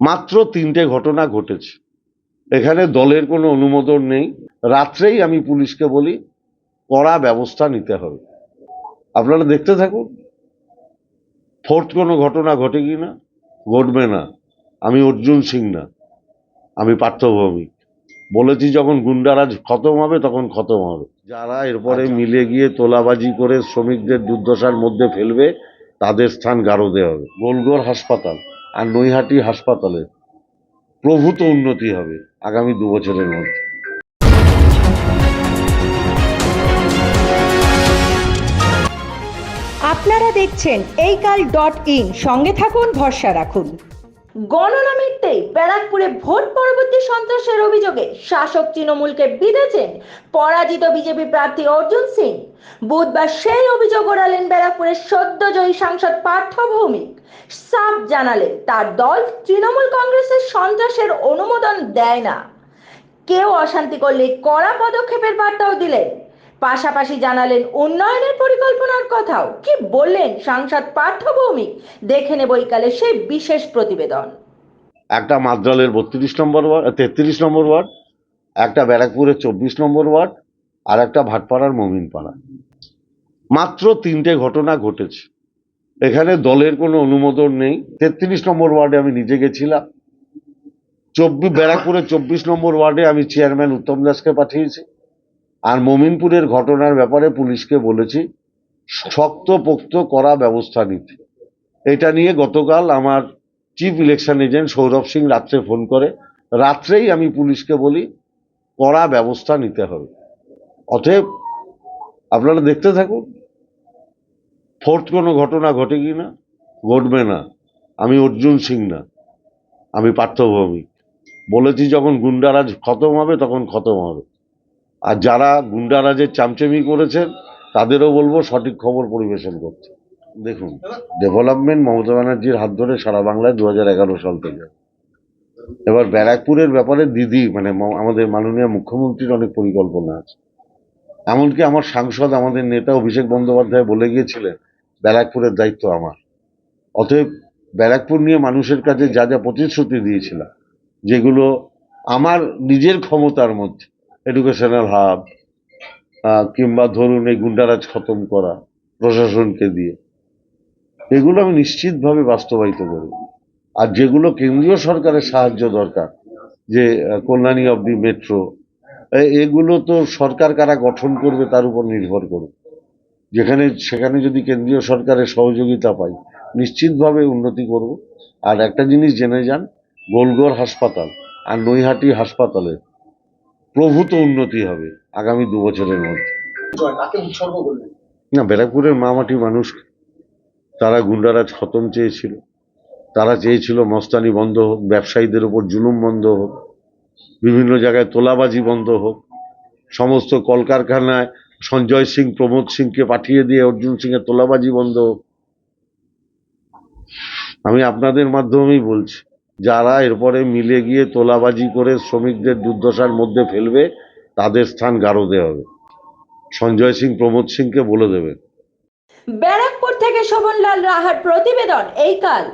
মাত্র তিনটে ঘটনা ঘটেছে। এখানে দলের কোনো অনুমোদন নেই। রাত্রেই আমি পুলিশকে বলি কড়া ব্যবস্থা নিতে হবে। আপনারা দেখতে থাকুন। ফোর্থ কোনো ঘটনা ঘটে কি না? ঘটবে না। আমি অর্জুন সিং না। আমি পার্থভৌমিক। বলেছি যখন গুন্ডারাজ খতম হবে তখন খতম হবে। যারা এরপরে মিলে গিয়ে তোলাবাজি করে শ্রমিকদের দুর্দশার মধ্যে ফেলবে তাদের স্থান গারদে হবে। গোলগড় হাসপাতাল। আর নৈহাটি হাসপাতালে প্রভূত উন্নতি হবে আগামী দু বছরের মধ্যে। আপনারা দেখছেন এই কাল ডট ইন। সঙ্গে থাকুন, ভরসা রাখুন। গণনা মিটতেই ব্যারাকপুরে ভোট পরবর্তী সন্ত্রাসের অভিযোগে শাসক তৃণমূলকে বিঁধেছেন পরাজিত বিজেপি প্রার্থী অর্জুন সিং। বুধবার সেই অভিযোগ ওড়ালেন ব্যারাকপুরের সদ্যজয়ী সাংসদ পার্থ ভৌমিক। সাফ জানালেন, তার দল তৃণমূল কংগ্রেসের সন্ত্রাসের অনুমোদন দেয় না। কেউ অশান্তি করলে কড়া পদক্ষেপের বার্তাও দিলেন পাশাপাশি জানালেন উন্নয়নের পরিকল্পনার কথাও। কি বললেন সাংসদ পার্থ ভৌমিক? দেখে নেব বৈকালে সেই বিশেষ প্রতিবেদন। একটা মাদ্রালের বত্রিশ নম্বর ওয়ার্ড, তেত্রিশ নম্বর ওয়ার্ড, একটা ব্যারাকপুরের চব্বিশ নম্বর ওয়ার্ড, আর একটা ভাটপাড়ার মমিনপাড়া। মাত্র তিনটে ঘটনা ঘটেছে। এখানে দলের কোনো অনুমোদন নেই। তেত্রিশ নম্বর ওয়ার্ডে আমি নিজে গেছিলাম। চব্বিশ ব্যারাকপুরের চব্বিশ নম্বর ওয়ার্ডে আমি চেয়ারম্যান উত্তম দাসকে পাঠিয়েছি। আর মমিনপুরের ঘটনার ব্যাপারে পুলিশকে বলেছি শক্ত পোক্ত করা ব্যবস্থা নিতে। এটা নিয়ে গতকাল আমার chief election agent Sourav Singh রাত্রে ফোন করে, রাত্রেই আমি পুলিশকে বলি, কড়া ব্যবস্থা নিতে হবে। অতএব, আপনারা দেখতে থাকুন, ফোর্থ কোনো ঘটনা ঘটে কি না, ঘটবে না। আমি অর্জুন সিং না, আমি পার্থভৌমিক। বলেছি যখন গুন্ডারাজ খতম হবে, তখন খতম হবে। আর যারা গুন্ডারাজের চামচেমি করেছেন, তাদেরও বলব সঠিক খবর পরিবেশন করতে। দেখুন ডেভেলপমেন্ট মমতা ব্যানার্জির হাত ধরে সারা বাংলায় দু হাজার এগারো সাল থেকে। এবার ব্যারাকপুরের ব্যাপারে দিদি মানে আমাদের মাননীয় মুখ্যমন্ত্রীর অনেক পরিকল্পনা আছে। এমনকি আমার সাংসদ, আমাদের নেতা অভিষেক বন্দ্যোপাধ্যায় বলে গিয়েছিলেন, ব্যারাকপুরের দায়িত্ব আমার। অতএব ব্যারাকপুর নিয়ে মানুষের কাছে যা যা প্রতিশ্রুতি দিয়েছিলাম, যেগুলো আমার নিজের ক্ষমতার মধ্যে এডুকেশনাল হাব কিংবা ধরুন এই গুন্ডারাজ খতম করা প্রশাসনকে দিয়ে, এগুলো আমি নিশ্চিতভাবে বাস্তবায়িত করব। আর যেগুলো কেন্দ্রীয় সরকারের সাহায্য দরকার, যে কল্যাণী অব দি মেট্রো এগুলো তো সরকার কারা গঠন করবে তার উপর নির্ভর করবে। যেখানে, সেখানে যদি কেন্দ্রীয় সরকারের সহযোগিতা পাই, নিশ্চিতভাবে উন্নতি করব। আর একটা জিনিস জেনে যান গোলগড় হাসপাতাল আর নৈহাটি হাসপাতালে প্রভূত উন্নতি হবে আগামী দু বছরের মধ্যে। না ব্যারাকপুরের মামাটি মানুষ তারা গুন্ডারাজ খতম চেয়েছিল। তারা চেয়েছিল মস্তানি বন্ধ হোক ব্যবসায়ীদের ওপর জুলুম বন্ধ হোক বিভিন্ন জায়গায় তোলাবাজি বন্ধ হোক সমস্ত কলকারখানায় সঞ্জয় সিং প্রমোদ সিংকে পাঠিয়ে দিয়ে অর্জুন সিংয়ের তোলাবাজি বন্ধ হোক। আমি আপনাদের মাধ্যমেই বলছি যারা এরপরে মিলে গিয়ে তোলাবাজি করে শ্রমিকদের দুর্দশার মধ্যে ফেলবে, তাদের স্থান গারদে হবে। সঞ্জয় সিং, প্রমোদ সিংকে বলে দেবে। ব্যারাকপুর থেকে শোভনলাল রাহার প্রতিবেদন, এই কাল।